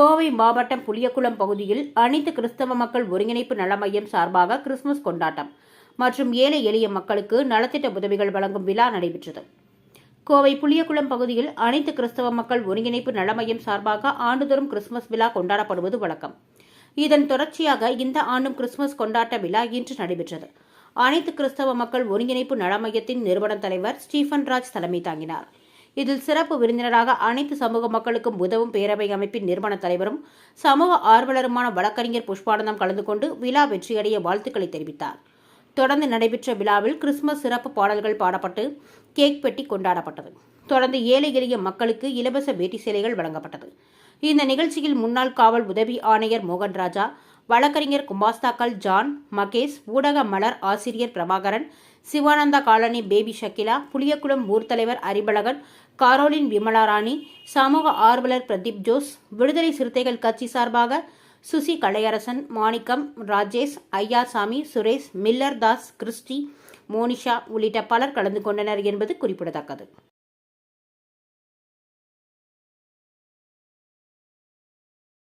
கோவை மாவட்டம் புளியக்குளம் பகுதியில் அனைத்து கிறிஸ்தவ மக்கள் ஒருங்கிணைப்பு நல மையம் சார்பாக கிறிஸ்துமஸ் கொண்டாட்டம் மற்றும் ஏழை எளிய மக்களுக்கு நலத்திட்ட உதவிகள் வழங்கும் விழா நடைபெற்றது. கோவை புளியக்குளம் பகுதியில் அனைத்து கிறிஸ்தவ மக்கள் ஒருங்கிணைப்பு நல மையம் சார்பாக ஆண்டுதோறும் கிறிஸ்துமஸ் விழா கொண்டாடப்படுவது வழக்கம். இதன் தொடர்ச்சியாக இந்த ஆண்டும் கிறிஸ்துமஸ் கொண்டாட்ட விழா இன்று நடைபெற்றது. அனைத்து கிறிஸ்தவ மக்கள் ஒருங்கிணைப்பு நல மையத்தின் நிறுவன தலைவர் ஸ்டீஃபன் ராஜ் தலைமை தாங்கினார். இதில் சிறப்பு விருந்தினராக அனைத்து சமூக மக்களுக்கும் உதவும் பேரவை அமைப்பின் நிறுவன தலைவரும் சமூக ஆர்வலருமான வழக்கறிஞர் புஷ்பானந்தம் கலந்து கொண்டு விழா வெற்றியடைய வாழ்த்துக்களை தெரிவித்தார். தொடர்ந்து நடைபெற்ற விழாவில் கிறிஸ்துமஸ் சிறப்பு பாடல்கள் பாடப்பட்டு கேக் பெட்டி கொண்டாடப்பட்டது. தொடர்ந்து ஏழை எளிய மக்களுக்கு இலவச வேட்டி சேலைகள் வழங்கப்பட்டது. இந்த நிகழ்ச்சியில் முன்னாள் காவல் உதவி ஆணையர் மோகன் ராஜா வழக்கறிஞர் குமாஸ்தாக்கள் ஜான் மகேஷ் ஊடக மலர் ஆசிரியர் பிரபாகரன் சிவானந்தா காலனி பேபி ஷக்கிலா புளியக்குளம் ஊர் தலைவர் அறிவழகன் காரோலின் விமலாராணி சமூக ஆர்வலர் பிரதீப் ஜோஸ் விடுதலை சிறுத்தைகள் கட்சி சார்பாக சுசி கலையரசன் மாணிக்கம் ராஜேஷ் ஐயாசாமி சுரேஷ் மில்லர் தாஸ் கிறிஸ்டி மோனிஷா உள்ளிட்ட பலர் கலந்து கொண்டனர் என்பது குறிப்பிடத்தக்கது.